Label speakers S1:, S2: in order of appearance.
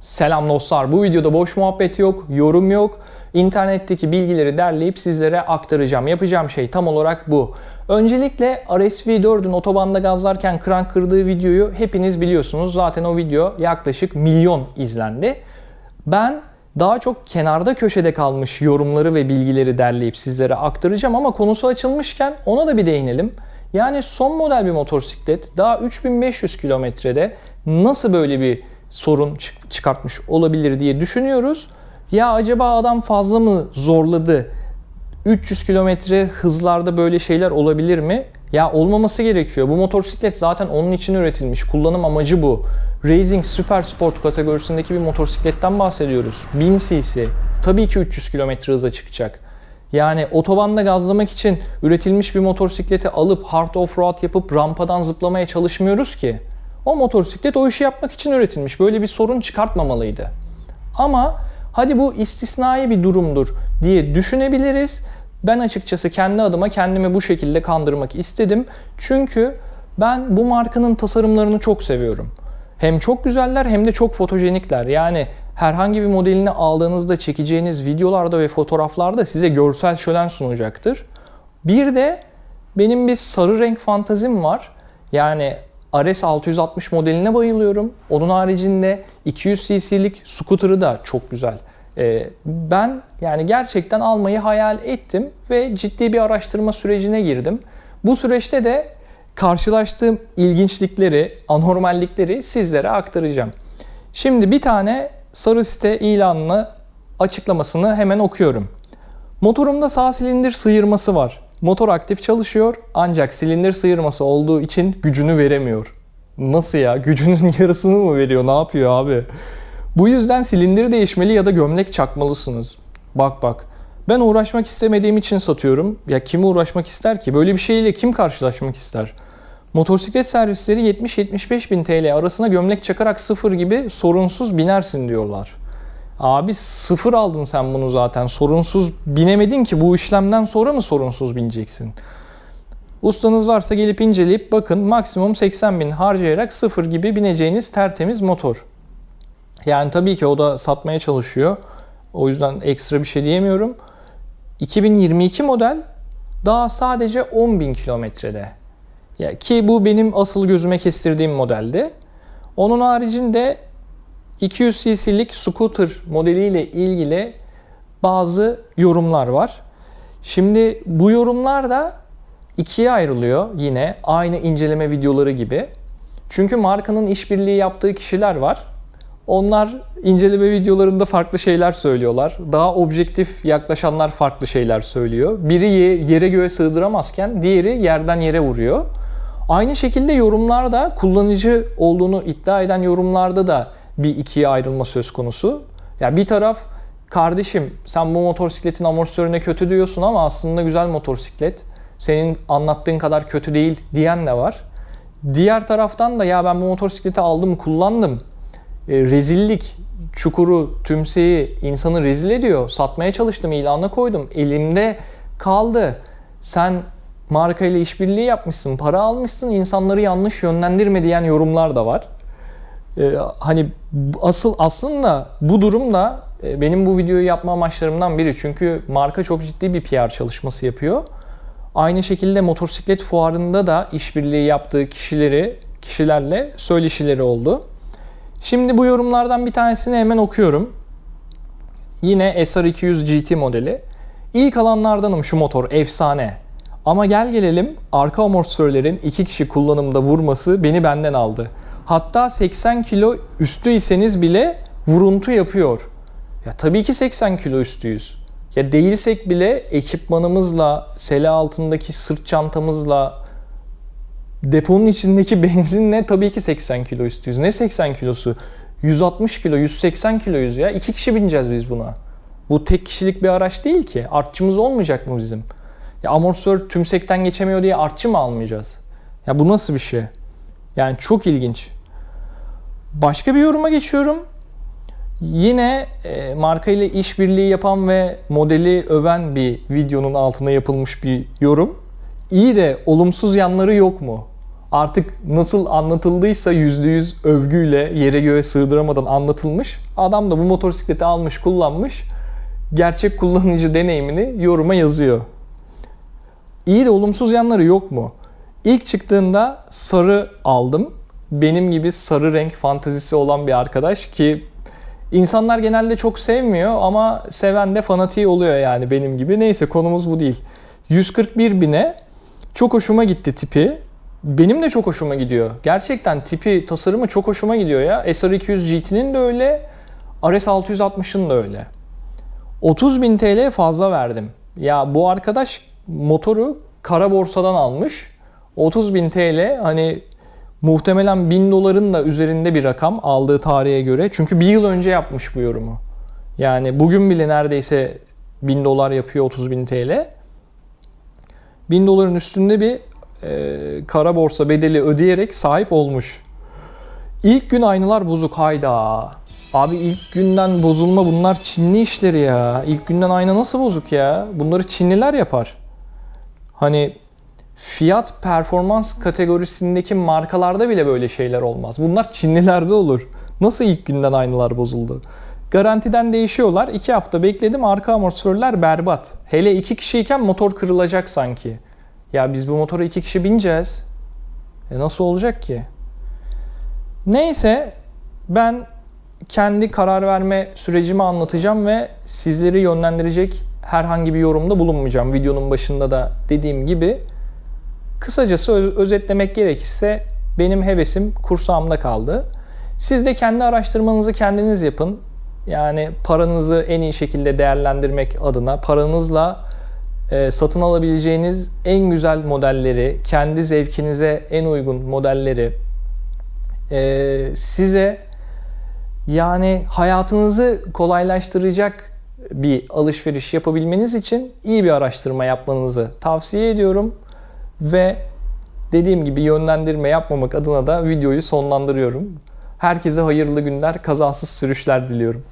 S1: Selam dostlar. Bu videoda boş muhabbet yok, yorum yok. İnternetteki bilgileri derleyip sizlere aktaracağım. Yapacağım şey tam olarak bu. Öncelikle RSV4'ün otobanda gazlarken krank kırdığı videoyu hepiniz biliyorsunuz. Zaten o video yaklaşık milyon izlendi. Ben daha çok kenarda köşede kalmış yorumları ve bilgileri derleyip sizlere aktaracağım ama konusu açılmışken ona da bir değinelim. Yani son model bir motosiklet daha 3500 kilometrede nasıl böyle bir sorun çık- çıkartmış olabilir diye düşünüyoruz. Ya acaba adam fazla mı zorladı? 300 kilometre hızlarda böyle şeyler olabilir mi? Ya olmaması gerekiyor. Bu motosiklet zaten onun için üretilmiş. Kullanım amacı bu. Racing Super Sport kategorisindeki bir motosikletten bahsediyoruz. 1000 cc. Tabii ki 300 kilometre hıza çıkacak. Yani otobanda gazlamak için üretilmiş bir motosikleti alıp hard off-road yapıp rampadan zıplamaya çalışmıyoruz ki. O motosiklet o işi yapmak için üretilmiş. Böyle bir sorun çıkartmamalıydı. Ama hadi bu istisnai bir durumdur diye düşünebiliriz. Ben açıkçası kendi adıma kendimi bu şekilde kandırmak istedim. Çünkü ben bu markanın tasarımlarını çok seviyorum. Hem çok güzeller hem de çok fotojenikler. Yani herhangi bir modelini aldığınızda çekeceğiniz videolarda ve fotoğraflarda size görsel şölen sunacaktır. Bir de benim bir sarı renk fantazim var. Yani RS 660 modeline bayılıyorum. Onun haricinde 200 cc'lik scooter'ı da çok güzel. Ee, ben yani gerçekten almayı hayal ettim ve ciddi bir araştırma sürecine girdim. Bu süreçte de karşılaştığım ilginçlikleri, anormallikleri sizlere aktaracağım. Şimdi bir tane sarı site ilanını açıklamasını hemen okuyorum. Motorumda sağ silindir sıyırması var. Motor aktif çalışıyor ancak silindir sıyırması olduğu için gücünü veremiyor. Nasıl ya? Gücünün yarısını mı veriyor? Ne yapıyor abi? Bu yüzden silindir değişmeli ya da gömlek çakmalısınız. Bak bak. Ben uğraşmak istemediğim için satıyorum. Ya kim uğraşmak ister ki? Böyle bir şeyle kim karşılaşmak ister? Motosiklet servisleri 70-75 bin TL arasına gömlek çakarak sıfır gibi sorunsuz binersin diyorlar. Abi sıfır aldın sen bunu zaten. Sorunsuz binemedin ki bu işlemden sonra mı sorunsuz bineceksin? Ustanız varsa gelip inceleyip bakın maksimum 80 bin harcayarak sıfır gibi bineceğiniz tertemiz motor. Yani tabii ki o da satmaya çalışıyor. O yüzden ekstra bir şey diyemiyorum. 2022 model daha sadece 10 bin kilometrede. Ki bu benim asıl gözüme kestirdiğim modeldi. Onun haricinde 200 cc'lik scooter modeliyle ilgili bazı yorumlar var. Şimdi bu yorumlar da ikiye ayrılıyor yine aynı inceleme videoları gibi. Çünkü markanın işbirliği yaptığı kişiler var. Onlar inceleme videolarında farklı şeyler söylüyorlar. Daha objektif yaklaşanlar farklı şeyler söylüyor. Biri ye- yere göğe sığdıramazken diğeri yerden yere vuruyor. Aynı şekilde yorumlarda kullanıcı olduğunu iddia eden yorumlarda da bir ikiye ayrılma söz konusu. Ya bir taraf kardeşim sen bu motosikletin amortisörüne kötü diyorsun ama aslında güzel motosiklet. Senin anlattığın kadar kötü değil diyen de var. Diğer taraftan da ya ben bu motosikleti aldım kullandım. E, rezillik, çukuru, tümseyi insanı rezil ediyor. Satmaya çalıştım, ilana koydum. Elimde kaldı. Sen markayla işbirliği yapmışsın, para almışsın, insanları yanlış yönlendirme diyen yorumlar da var. Ee, hani asıl aslında bu durum da e, benim bu videoyu yapma amaçlarımdan biri. Çünkü marka çok ciddi bir PR çalışması yapıyor. Aynı şekilde motosiklet fuarında da işbirliği yaptığı kişileri, kişilerle söyleşileri oldu. Şimdi bu yorumlardan bir tanesini hemen okuyorum. Yine SR200 GT modeli. İlk alanlardanım şu motor efsane. Ama gel gelelim arka amortisörlerin iki kişi kullanımda vurması beni benden aldı. Hatta 80 kilo üstü iseniz bile vuruntu yapıyor. Ya tabii ki 80 kilo üstüyüz. Ya değilsek bile ekipmanımızla, sele altındaki sırt çantamızla, deponun içindeki benzinle tabii ki 80 kilo üstüyüz. Ne 80 kilosu? 160 kilo, 180 kiloyuz ya. İki kişi bineceğiz biz buna. Bu tek kişilik bir araç değil ki. Artçımız olmayacak mı bizim? Ya amortisör tümsekten geçemiyor diye artçı mı almayacağız? Ya bu nasıl bir şey? Yani çok ilginç. Başka bir yoruma geçiyorum. Yine e, marka ile işbirliği yapan ve modeli öven bir videonun altına yapılmış bir yorum. İyi de olumsuz yanları yok mu? Artık nasıl anlatıldıysa %100 övgüyle yere göğe sığdıramadan anlatılmış. Adam da bu motosikleti almış kullanmış. Gerçek kullanıcı deneyimini yoruma yazıyor. İyi de olumsuz yanları yok mu? İlk çıktığında sarı aldım. Benim gibi sarı renk fantazisi olan bir arkadaş ki insanlar genelde çok sevmiyor ama seven de fanatiği oluyor yani benim gibi. Neyse konumuz bu değil. 141 bine çok hoşuma gitti tipi. Benim de çok hoşuma gidiyor. Gerçekten tipi, tasarımı çok hoşuma gidiyor ya. SR200 GT'nin de öyle, RS660'ın da öyle. 30 bin TL fazla verdim. Ya bu arkadaş motoru kara borsadan almış. 30 bin TL hani muhtemelen 1000 doların da üzerinde bir rakam aldığı tarihe göre. Çünkü bir yıl önce yapmış bu yorumu. Yani bugün bile neredeyse 1000 dolar yapıyor 30 bin TL. 1000 doların üstünde bir e, kara borsa bedeli ödeyerek sahip olmuş. İlk gün aynalar bozuk hayda. Abi ilk günden bozulma bunlar Çinli işleri ya. İlk günden ayna nasıl bozuk ya? Bunları Çinliler yapar. Hani fiyat performans kategorisindeki markalarda bile böyle şeyler olmaz. Bunlar Çinlilerde olur. Nasıl ilk günden aynalar bozuldu? Garantiden değişiyorlar. 2 hafta bekledim arka amortisörler berbat. Hele iki kişiyken motor kırılacak sanki. Ya biz bu motora iki kişi bineceğiz. E nasıl olacak ki? Neyse ben kendi karar verme sürecimi anlatacağım ve sizleri yönlendirecek herhangi bir yorumda bulunmayacağım. Videonun başında da dediğim gibi kısacası öz- özetlemek gerekirse benim hevesim kursağımda kaldı. Siz de kendi araştırmanızı kendiniz yapın. Yani paranızı en iyi şekilde değerlendirmek adına paranızla e, satın alabileceğiniz en güzel modelleri, kendi zevkinize en uygun modelleri e, size yani hayatınızı kolaylaştıracak bir alışveriş yapabilmeniz için iyi bir araştırma yapmanızı tavsiye ediyorum ve dediğim gibi yönlendirme yapmamak adına da videoyu sonlandırıyorum. Herkese hayırlı günler, kazasız sürüşler diliyorum.